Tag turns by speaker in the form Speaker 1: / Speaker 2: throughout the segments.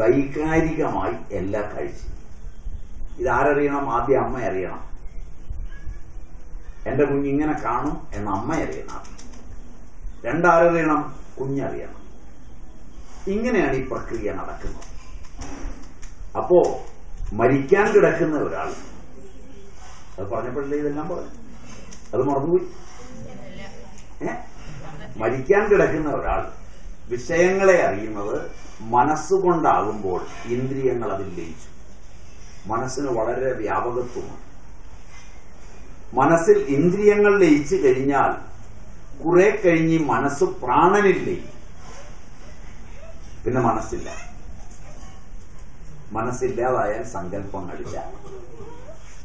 Speaker 1: വൈകാരികമായി എല്ലാ കാഴ്ചയും. ഇതാരറിയണം? ആദ്യം അമ്മ അറിയണം. എന്റെ കുഞ്ഞിങ്ങനെ കാണും എന്ന് അമ്മ അറിയണം രണ്ടാരറിയണം? കുഞ്ഞറിയണം ഇങ്ങനെയാണ് ഈ പ്രക്രിയ നടക്കുന്നത്. അപ്പോ മരിക്കാൻ കിടക്കുന്ന ഒരാൾ അത് പറഞ്ഞപ്പോഴല്ലേ ഇതെല്ലാം പറഞ്ഞു അത് മറന്നുപോയി. മരിക്കാൻ കിടക്കുന്ന ഒരാൾ വിഷയങ്ങളെ അറിയുന്നത് മനസ്സുകൊണ്ടാകുമ്പോൾ ഇന്ദ്രിയങ്ങൾ അതിൽ ലയിച്ചു. മനസ്സിന് വളരെ വ്യാപകത്വമാണ്. മനസ്സിൽ ഇന്ദ്രിയങ്ങൾ ലയിച്ചു കഴിഞ്ഞാൽ കുറെ കഴിഞ്ഞ് മനസ്സ് പ്രാണനിൽ പിന്നെ മനസ്സില്ല. മനസ്സില്ലാതായാൽ സങ്കല്പങ്ങളില്ല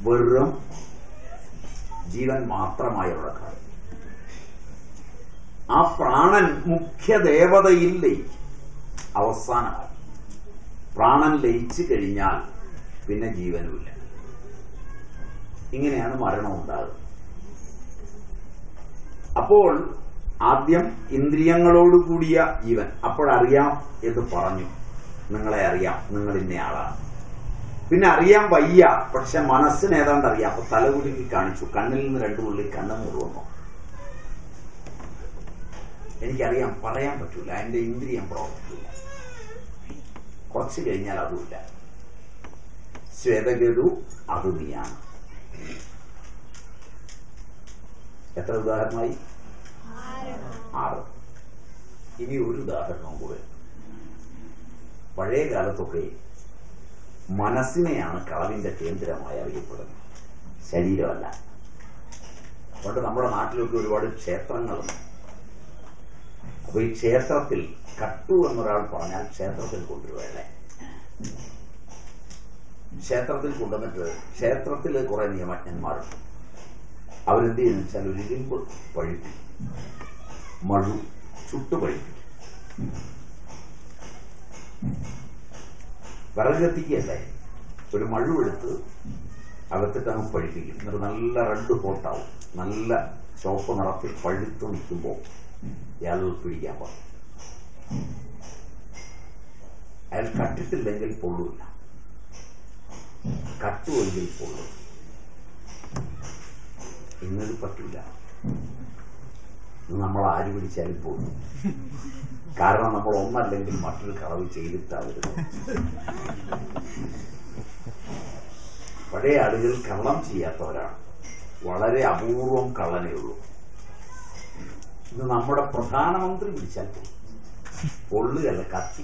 Speaker 1: വെറും ജീവൻ മാത്രമായി അവിടെ ആ പ്രാണൻ മുഖ്യദേവതയിൽ ലയിക്കും അവസാനമായി പ്രാണൻ ലയിച്ചു കഴിഞ്ഞാൽ പിന്നെ ജീവനുമില്ല. ഇങ്ങനെയാണ് മരണം ഉണ്ടാകുന്നത്. അപ്പോൾ ആദ്യം ഇന്ദ്രിയങ്ങളോടുകൂടിയ ജീവൻ. അപ്പോഴറിയാം എന്ന് പറഞ്ഞു. നിങ്ങളെ അറിയാം. നിങ്ങൾ ഇന്നയാളാണ് പിന്നെ അറിയാൻ വയ്യ. പക്ഷെ മനസ്സിന് ഏതാണ്ട് അറിയാം. അപ്പൊ തലകുലുക്കി കാണിച്ചു. കണ്ണിൽ നിന്ന് രണ്ടു തുള്ളി കണ്ണ് മുഴുവന്നു എനിക്കറിയാം പറയാൻ പറ്റൂല. എന്റെ ഇന്ദ്രിയം പ്രവർത്തിക്കില്ല. കുറച്ച് കഴിഞ്ഞാൽ അതുമില്ല. ശ്വേതഗതു അത് നീയാണ് എത്ര ഉദാഹരണമായി? ആറ്. ഇനി ഒരു ഉദാഹരണം കൂടെ. പഴയ കാലത്തൊക്കെ മനസ്സിനെയാണ് കളവിന്റെ കേന്ദ്രമായി അറിയപ്പെടുന്നത്. ശരീരമല്ല. അതുകൊണ്ട് നമ്മുടെ നാട്ടിലൊക്കെ ഒരുപാട് ക്ഷേത്രങ്ങളുണ്ട് അപ്പൊ ഈ ക്ഷേത്രത്തിൽ കട്ടു എന്നൊരാൾ പറഞ്ഞാൽ ക്ഷേത്രത്തിൽ കൊണ്ടുവരല്ലേ ക്ഷേത്രത്തിൽ കൊണ്ടുവന്നിട്ട് ക്ഷേത്രത്തിൽ കുറെ നിയമജ്ഞന്മാരുണ്ട് അവരെന്ത് ചെയ്യുന്നു വെച്ചാൽ ഒരു ഇരുമ്പ് പഴുപ്പി മഴു ചുട്ടു പഴുപ്പി വിറക് കത്തിക്കുകയല്ലേ ഒരു മഴുവെടുത്ത് അകത്തിട്ട് അങ്ങ് പഴുപ്പിക്കും. എന്നിട്ട് നല്ല റെഡ് ഹോട്ടാവും. നല്ല ചുവപ്പ് നിറത്തിൽ പഴുത്ത് നിൽക്കുമ്പോൾ ഇയാൾ പിടിക്കാൻ പറഞ്ഞു അയാൾ കട്ടിട്ടില്ലെങ്കിൽ പൊള്ളൂല്ല കട്ടുമെങ്കിൽ പൊള്ളും. ഇന്നത് പറ്റില്ല നമ്മൾ ആര് പിടിച്ചാലും പോകും കാരണം നമ്മൾ ഒന്നല്ലെങ്കിൽ മറ്റൊരു കളവ് ചെയ്തിട്ടാവരുത് പഴയ ആളുകൾ കള്ളം ചെയ്യാത്തവരാണ്. വളരെ അപൂർവം കള്ളനേ ഉള്ളൂ. ഇത് നമ്മുടെ പ്രധാനമന്ത്രി വിളിച്ചാൽ പൊള്ളുകല്ല കത്തി.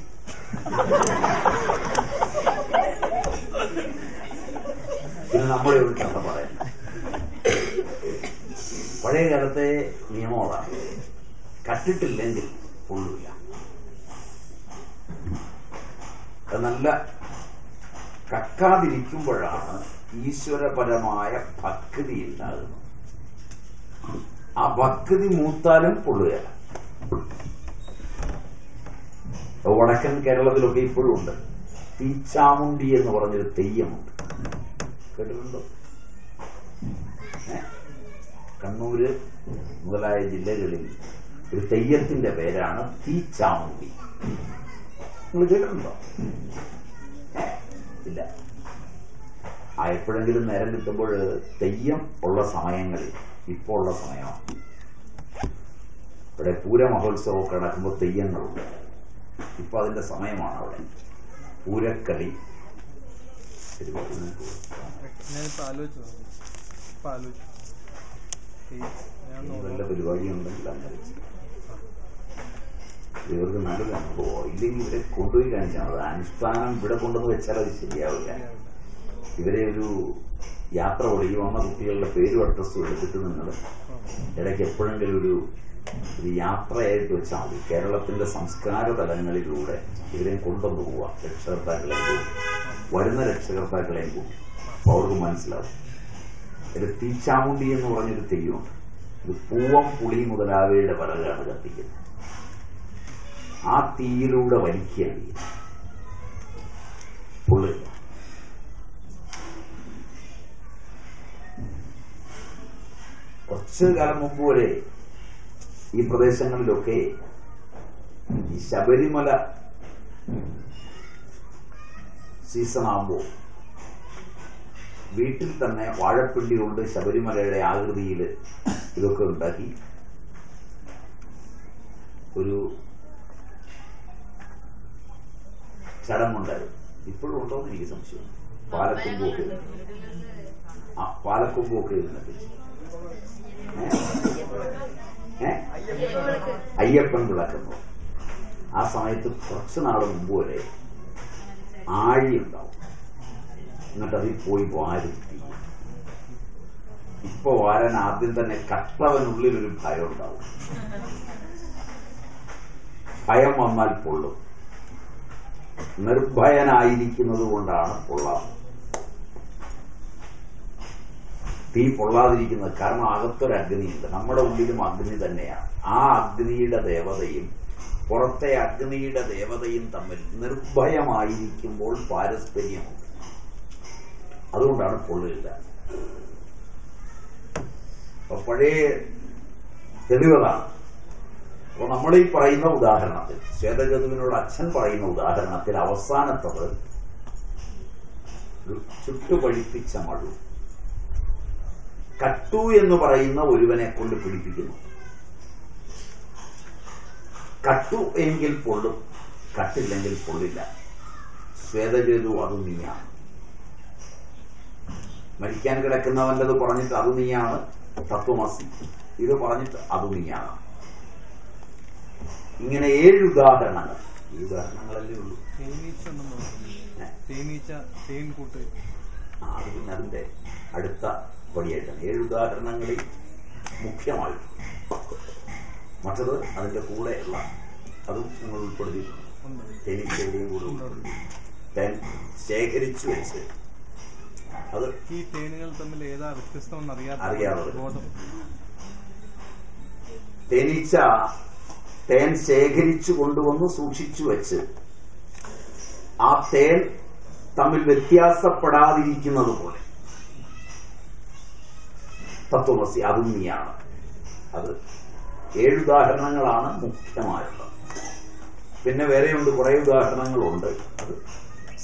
Speaker 1: ഇത് നമ്മളെ ഒരു പറയാം. പഴയ കാലത്തെ നിയമങ്ങളാണ് കട്ടിട്ടില്ലെങ്കിൽ പൊള്ളില്ല നല്ല കക്കാതിരിക്കുമ്പോഴാണ് ഈശ്വരപരമായ ഭക്തി ഉണ്ടാകുന്നത്. ആ ഭക്തി മൂത്താലും പൊള്ളുകയാണ് വടക്കൻ കേരളത്തിലൊക്കെ ഇപ്പോഴും ഉണ്ട്. തീച്ചാമുണ്ടി എന്ന് പറഞ്ഞൊരു തെയ്യമുണ്ട്. കേട്ടിട്ടുണ്ടോ? കണ്ണൂര് മുതലായ ജില്ലകളിൽ ഒരു തെയ്യത്തിന്റെ പേരാണ് തീച്ചാമുണ്ടി. നിങ്ങൾ കേട്ടിട്ടുണ്ടോ? ഇല്ല. ആ എപ്പോഴെങ്കിലും നേരം കിട്ടുമ്പോൾ തെയ്യം ഉള്ള സമയങ്ങളിൽ ഇപ്പോൾ ഉള്ള സമയമാണ് ഇവിടെ പൂരമഹോത്സവമൊക്കെ നടക്കുമ്പോൾ തെയ്യങ്ങളുണ്ട്. ഇപ്പൊ അതിന്റെ സമയമാണ് അവിടെ. പൂരക്കളി വല്ല പരിപാടിയുണ്ടെങ്കിൽ അങ്ങനെ ഇവർക്ക് നല്ലൊരു അനുഭവം ഇല്ലെങ്കിൽ ഇവരെ കൊണ്ടുപോയി കാണിച്ചാൽ അനുഷ്ഠാനം ഇവിടെ കൊണ്ടുവന്ന് വെച്ചാൽ അത് ശരിയാവില്ല. ഇവരെ ഒരു യാത്ര ഓടി വന്ന കുട്ടികളുടെ പേരും അഡ്രസ്സും എടുത്തിട്ട് നിങ്ങൾ ഇടയ്ക്ക് എപ്പോഴെങ്കിലും ഒരു ഒരു യാത്രയായിട്ട് വെച്ചാൽ മതി. കേരളത്തിന്റെ സംസ്കാര തലങ്ങളിലൂടെ ഇവരെ കൊണ്ടുവന്നു പോവാം രക്ഷകർത്താക്കളെയും പോകും വരുന്ന രക്ഷകർത്താക്കളെയും പോകും അപ്പൊ അവർക്ക് മനസ്സിലാവും. ഒരു തീച്ചാമുണ്ടി എന്ന് പറഞ്ഞൊരു തെയ്യമുണ്ട്. ഇത് പൂവം പുളി മുതലാവയുടെ വരകാണ് കത്തിക്കുന്നത്. ആ തീയിലൂടെ വലിക്കുകയാണ് ചെയ്യുന്നത്. കുറച്ച് കാലം മുമ്പ് വരെ ഈ പ്രദേശങ്ങളിലൊക്കെ ഈ ശബരിമല സീസൺ ആകുമ്പോൾ വീട്ടിൽ തന്നെ വാഴപ്പിണ്ടി കൊണ്ട് ശബരിമലയുടെ ആകൃതിയിൽ ഇതൊക്കെ ഉണ്ടാക്കി ഒരു ചടങ്ങുണ്ടായിരുന്നു ഇപ്പോഴും ഉണ്ടോ എന്ന് എനിക്ക് സംശയം പാലക്കൊമ്പൊക്കെ ആ പാലക്കൊമ്പൊക്കെ? ഏ? അയ്യപ്പൻ വിളക്കുമ്പോ. ആ സമയത്ത് കുറച്ചു നാൾ മുമ്പ് വരെ ആഴി ഉണ്ടാവും. എന്നിട്ട് അതിൽ പോയി വാരി. ഇപ്പൊ വാരാൻ ആദ്യം തന്നെ കട്ടവനുള്ളിൽ ഒരു ഭയം ഉണ്ടാവും. ഭയം വന്നാൽ പൊള്ളും. നിർഭയനായിരിക്കുന്നത് കൊണ്ടാണ് പൊള്ളാത്തത്. തീ പൊള്ളാതിരിക്കുന്നത് കാരണം അകത്തൊരു അഗ്നിയുണ്ട്. നമ്മുടെ ഉള്ളിലും അഗ്നി തന്നെയാണ്. ആ അഗ്നിയുടെ ദേവതയും പുറത്തെ അഗ്നിയുടെ ദേവതയും തമ്മിൽ നിർഭയമായിരിക്കുമ്പോൾ പാരസ്പര്യമുണ്ട്. അതുകൊണ്ടാണ് പൊള്ളില്ല അപ്പൊ പഴയ തെളിവുകളാണ്. അപ്പൊ നമ്മൾ ഈ പറയുന്ന ഉദാഹരണത്തിൽ ശ്വേതഗതുവിനോട് അച്ഛൻ പറയുന്ന ഉദാഹരണത്തിൽ അവസാനത്തത് ചുട്ടുപഴിപ്പിച്ച മഴു കട്ടു എന്ന് പറയുന്ന ഒരുവനെ കൊണ്ട് പിടിപ്പിക്കുന്നു. കട്ടു എങ്കിൽ പൊള്ളും കട്ടില്ലെങ്കിൽ പൊള്ളില്ല. ശ്വേതകേതു അത് നീയാണ്. മരിക്കാൻ കിടക്കുന്നവന്റെത് പറഞ്ഞിട്ട് അത് നീയാണ്. തത്വമസി ഇത് പറഞ്ഞിട്ട് അത് നീയാണ്. ഇങ്ങനെ ഏഴ് ഉദാഹരണങ്ങൾ. ഈ ഉദാഹരണങ്ങളല്ലേ ഉള്ളൂ. അത് പിന്നെ അതിന്റെ അടുത്ത പടിയായിട്ടാണ് ഏഴ് ഉദാഹരണങ്ങളിൽ മുഖ്യമായിട്ട് മറ്റത് അതിന്റെ കൂടെയുള്ള അതും നിങ്ങൾ ഉൾപ്പെടുത്തിയിട്ടുണ്ട്. കൂടെ ഉൾപ്പെടുത്തി തേൻ ശേഖരിച്ചു വെച്ച് അത്
Speaker 2: ഈ തേനുകൾ തമ്മിൽ ഏതാ വ്യത്യസ്തമെന്ന്
Speaker 1: അറിയാതെ. തേനീച്ച തേൻ ശേഖരിച്ചു കൊണ്ടുവന്ന് സൂക്ഷിച്ചു വെച്ച് ആ തേൻ തമ്മിൽ വ്യത്യാസപ്പെടാതിരിക്കുന്നത് പോലെ തത്വമസി. അതും നീയാണ് അത് ഏഴ് ഉദാഹരണങ്ങളാണ് മുഖ്യമായിട്ടുള്ളത്. പിന്നെ വേറെയുണ്ട് കുറെ ഉദാഹരണങ്ങളുണ്ട്. അത്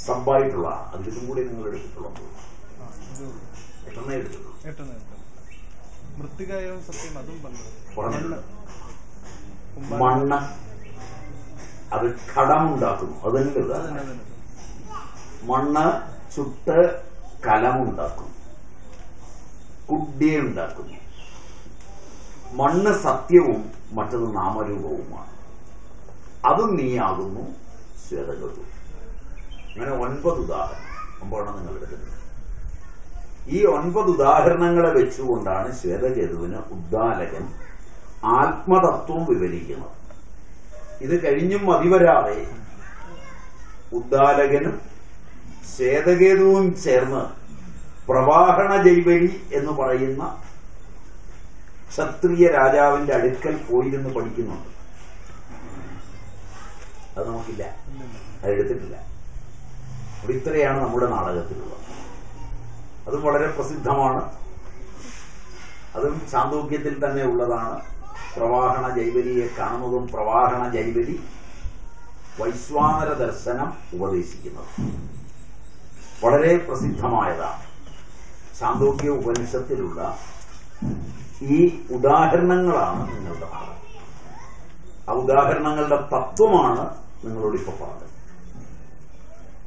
Speaker 1: സമ്പായിട്ടുള്ള അതിലും കൂടി നിങ്ങൾ എടുത്തിട്ടുള്ളത്
Speaker 2: ആ ഇത്
Speaker 1: പെട്ടെന്നേ എടുത്തിട്ടുള്ളൂ.
Speaker 2: എട്ട് നേരത്തെ മൃത്തികായവും സത്യം അതും പറഞ്ഞു
Speaker 1: മണ്ണ്. അത് കടമുണ്ടാക്കുന്നു ഉദാഹരണം മണ്ണ് ചുട്ട് കലമുണ്ടാക്കും കുഡ്യ ഉണ്ടാക്കുന്നു. മണ്ണ് സത്യവും മറ്റത് നാമരൂപവുമാണ്. അതും നീയാകുന്നു ശ്വേതഗതു അങ്ങനെ ഒൻപത് ഉദാഹരണം ഒമ്പതെണ്ണം നിങ്ങൾ എടുക്കുന്നത് ഈ ഒൻപത് ഉദാഹരണങ്ങളെ വെച്ചുകൊണ്ടാണ് ശ്വേതകേതുവിന് ഉദ്ദാലകൻ ആത്മതത്വം വിവരിക്കുന്നത്. ഇത് കഴിഞ്ഞും മതിവരാതെ ഉദ്ദാലകനും ശ്വേതകേതുവും ചേർന്ന് പ്രവാഹണ ജൈവരി എന്ന് പറയുന്ന ക്ഷത്രിയ രാജാവിന്റെ അടുക്കൽ പോയിരുന്ന് പഠിക്കുന്നുണ്ട്. അത് നമുക്കില്ല. അതെടുത്തിട്ടില്ല അപ്പൊ ഇത്രയാണ് നമ്മുടെ നാടകത്തിലുള്ളത്. അതും വളരെ പ്രസിദ്ധമാണ്. അതും ചാന്തോക്യത്തിൽ തന്നെ ഉള്ളതാണ്. പ്രവാഹണ ജൈവലിയെ കാണുന്നതും പ്രവാഹണ ജൈവലി വൈശ്വാനര ദർശനം ഉപദേശിക്കുന്നത്. വളരെ പ്രസിദ്ധമായതാണ്. ചാന്തോക്യ ഉപനിഷത്തിലുള്ള ഈ ഉദാഹരണങ്ങളാണ് നിങ്ങളുടെ ഭാഗം. ആ ഉദാഹരണങ്ങളുടെ തത്വമാണ് നിങ്ങളോട് ഇപ്പൊ പറഞ്ഞത്.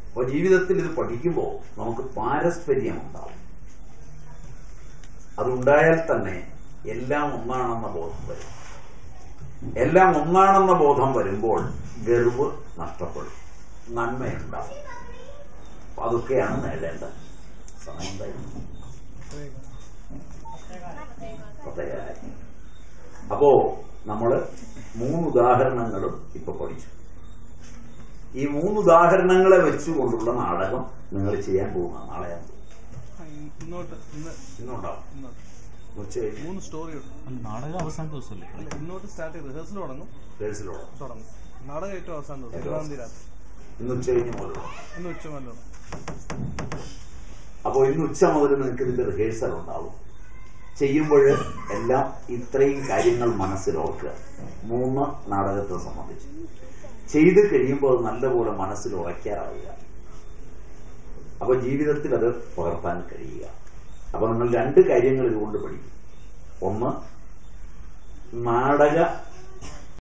Speaker 1: അപ്പൊ ജീവിതത്തിൽ ഇത് പഠിക്കുമ്പോൾ നമുക്ക് പാരസ്പര്യം ഉണ്ടാവും. അതുണ്ടായാൽ തന്നെ എല്ലാം ഒന്നാണെന്ന ബോധം വരും. എല്ലാം ഒന്നാണെന്ന ബോധം വരുമ്പോൾ ഗർവ് നഷ്ടപ്പെടും. നന്മയുണ്ടാവും. അതൊക്കെയാണ് നേടേണ്ടത്. സമയം അപ്പോ നമ്മൾ മൂന്ന് ഉദാഹരണങ്ങളും ഇപ്പൊ പഠിച്ചു. ഈ മൂന്ന് ഉദാഹരണങ്ങളെ വെച്ചുകൊണ്ടുള്ള നാടകം നിങ്ങൾ ചെയ്യാൻ പോകുന്ന നാളെ
Speaker 2: മൂന്ന് സ്റ്റോറി
Speaker 3: നാടകം അവസാന ദിവസമല്ലേ?
Speaker 2: ഇന്നോട്ട് സ്റ്റാർട്ട് ചെയ്ത് റിഹേഴ്സൽ തുടങ്ങും.
Speaker 1: റിഹേഴ്സൽ
Speaker 2: തുടങ്ങും. നാടകം ഏറ്റവും അവസാനം ദിവസം
Speaker 1: ഇന്ന് ഉച്ച കഴിഞ്ഞ് മുതലുള്ള
Speaker 2: ഇന്ന് ഉച്ച മുതലാണ്
Speaker 1: അപ്പോൾ ഇന്ന് ഉച്ച മുതൽ നിങ്ങൾക്ക് ഇതിന്റെ റിഹേഴ്സൽ ഉണ്ടാവും. ചെയ്യുമ്പോൾ എല്ലാം ഇത്രയും കാര്യങ്ങൾ മനസ്സിൽ ഓർക്കുക. മൂന്ന് നാടകത്തെ സംബന്ധിച്ച്. ചെയ്ത് കഴിയുമ്പോൾ നല്ലപോലെ മനസ്സിൽ ഉറയ്ക്കാറാവുക. അപ്പൊ ജീവിതത്തിൽ അത് പകർത്താൻ കഴിയുക. അപ്പൊ നിങ്ങൾ രണ്ട് കാര്യങ്ങൾ ഇതുകൊണ്ട് പഠിക്കും. ഒന്ന് നാടക